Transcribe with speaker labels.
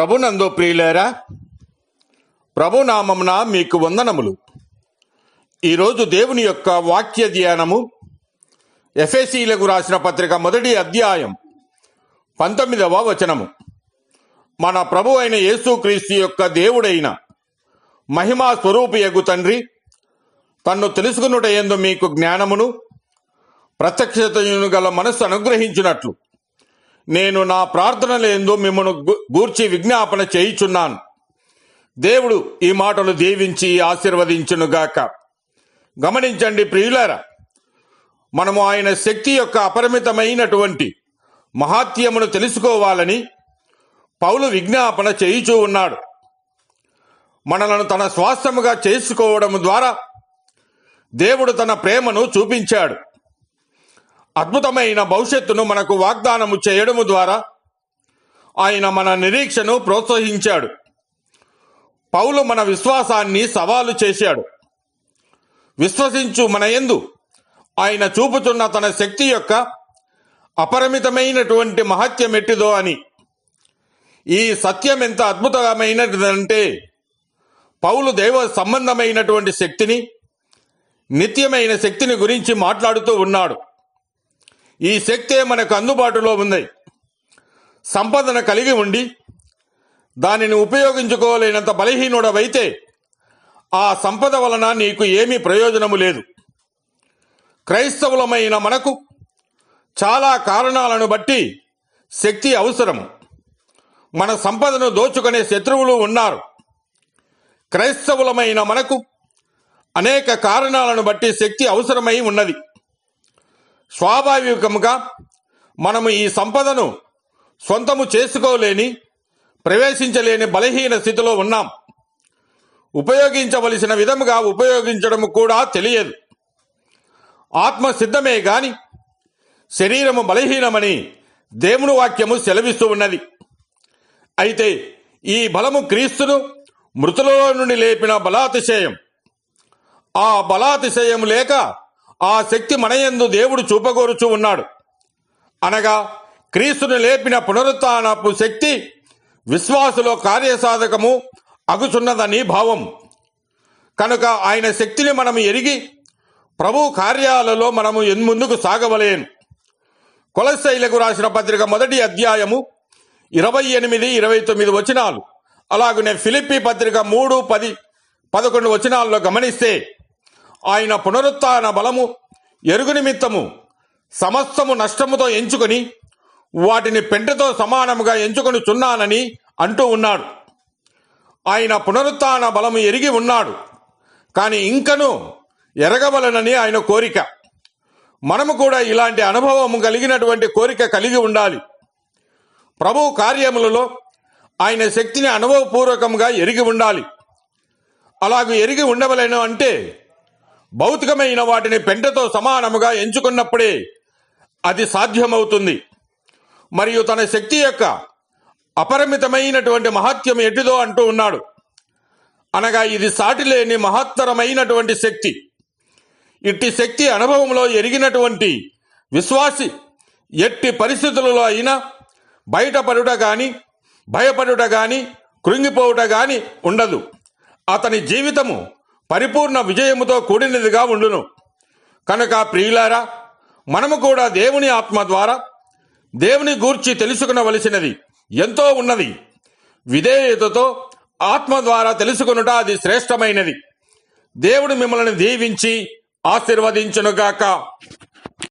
Speaker 1: ప్రభునందు ప్రియులేరా ప్రభునామమున మీకు వందనములు. ఈరోజు దేవుని యొక్క వాక్య ధ్యానము ఎఫ్ఎసీలకు రాసిన పత్రిక మొదటి అధ్యాయం పంతొమ్మిదవ వచనము. మన ప్రభు అయిన యేసుక్రీస్తు యొక్క దేవుడైన మహిమా స్వరూపియగు తండ్రి తన్ను తెలుసుకున్నట ఎందు మీకు జ్ఞానమును ప్రత్యక్షతను గల మనస్సు అనుగ్రహించినట్లు. నేను నా ప్రార్థనలేందు మిమ్మను గూర్చి విజ్ఞాపన చేయుచున్నాను. దేవుడు ఈ మాటలు దీవించి ఆశీర్వదించునుగాక. గమనించండి ప్రియులారా మనము ఆయన శక్తి యొక్క అపరిమితమైనటువంటి మహాత్యమును తెలుసుకోవాలని పౌలు విజ్ఞాపన చేయుచూ ఉన్నాడు. మనలను తన స్వాస్థముగా చేసుకోవడం ద్వారా దేవుడు తన ప్రేమను చూపించాడు. అద్భుతమైన భవిష్యత్తును మనకు వాగ్దానము చేయడము ద్వారా ఆయన మన నిరీక్షను ప్రోత్సహించాడు. పౌలు మన విశ్వాసాన్ని సవాలు చేశాడు. విశ్వసించు మన ఎందు ఆయన చూపుతున్న తన శక్తి యొక్క అపరిమితమైనటువంటి మహత్యం ఎట్టిదో అని. ఈ సత్యం ఎంత అద్భుతమైనదంటే పౌలు దైవ సంబంధమైనటువంటి శక్తిని నిత్యమైన శక్తిని గురించి మాట్లాడుతూ ఉన్నాడు. ఈ శక్తే మనకు అందుబాటులో ఉంది. సంపదన కలిగి ఉండి దానిని ఉపయోగించుకోలేనంత బలహీనుడవైతే ఆ సంపద వలన నీకు ఏమీ ప్రయోజనము లేదు. క్రైస్తవులమైన మనకు చాలా కారణాలను బట్టి శక్తి అవసరము. మన సంపదను దోచుకునే శత్రువులు ఉన్నారు. క్రైస్తవులమైన మనకు అనేక కారణాలను బట్టి శక్తి అవసరమై ఉన్నది. స్వాభావికముగా మనము ఈ సంపదను సొంతము చేసుకోలేని ప్రవేశించలేని బలహీన స్థితిలో ఉన్నాం. ఉపయోగించవలసిన విధముగా ఉపయోగించడం కూడా తెలియదు. ఆత్మ సిద్ధమే గాని శరీరము బలహీనమని దేవుని వాక్యము సెలవిస్తూ ఉన్నది. అయితే ఈ బలము క్రీస్తును మృతులో నుండి లేపిన బలాతిశయం. ఆ బలాతిశయం లేక ఆ శక్తి మనయందు దేవుడు చూపగోరుచు ఉన్నాడు. అనగా క్రీస్తును లేపిన పునరుత్నపు శక్తి విశ్వాసులో కార్యసాధకము అగుచున్నదని భావం? కనుక ఆయన శక్తిని మనం ఎరిగి ప్రభు కార్యాలలో మనము ఎన్ముందుకు సాగవలేను కొలశైలకు రాసిన పత్రిక మొదటి అధ్యాయము ఇరవై ఎనిమిది ఇరవై తొమ్మిది వచనాలు. అలాగనే ఫిలిప్పి పత్రిక మూడు పది పదకొండు వచనాల్లో గమనిస్తే ఆయన పునరుత్న బలము ఎరుగు నిమిత్తము సమస్తము నష్టముతో ఎంచుకొని వాటిని పెంటతో సమానముగా ఎంచుకొని చున్నానని అంటూ ఉన్నాడు. ఆయన పునరుత్న బలము ఎరిగి ఉన్నాడు. కానీ ఇంకను ఎరగవలనని ఆయన కోరిక. మనము కూడా ఇలాంటి అనుభవము కలిగినటువంటి కోరిక కలిగి ఉండాలి. ప్రభు కార్యములలో ఆయన శక్తిని అనుభవపూర్వకంగా ఎరిగి ఉండాలి. అలాగూ ఎరిగి ఉండవలేను అంటే భౌతికమైన వాటిని పెంటతో సమానముగా ఎంచుకున్నప్పుడే అది సాధ్యమవుతుంది. మరియు తన శక్తి యొక్క అపరిమితమైనటువంటి మహత్యం ఎటిదో అంటూ ఉన్నాడు. అనగా ఇది సాటిలేని మహత్తరమైనటువంటి శక్తి. ఇట్టి శక్తి అనుభవంలో ఎరిగినటువంటి విశ్వాసి ఎట్టి పరిస్థితులలో అయినా బయటపడుట గాని భయపడుట గాని కృంగిపోవుట గాని ఉండదు. అతని జీవితము పరిపూర్ణ విజయముతో కూడినదిగా ఉండును. కనుక ప్రియులారా మనము కూడా దేవుని ఆత్మ ద్వారా దేవుని గూర్చి తెలుసుకునవలసినది ఎంతో ఉన్నది. విధేయతతో ఆత్మ ద్వారా తెలుసుకునుట అది శ్రేష్టమైనది. దేవుడు మిమ్మల్ని దీవించి ఆశీర్వదించునుగాక.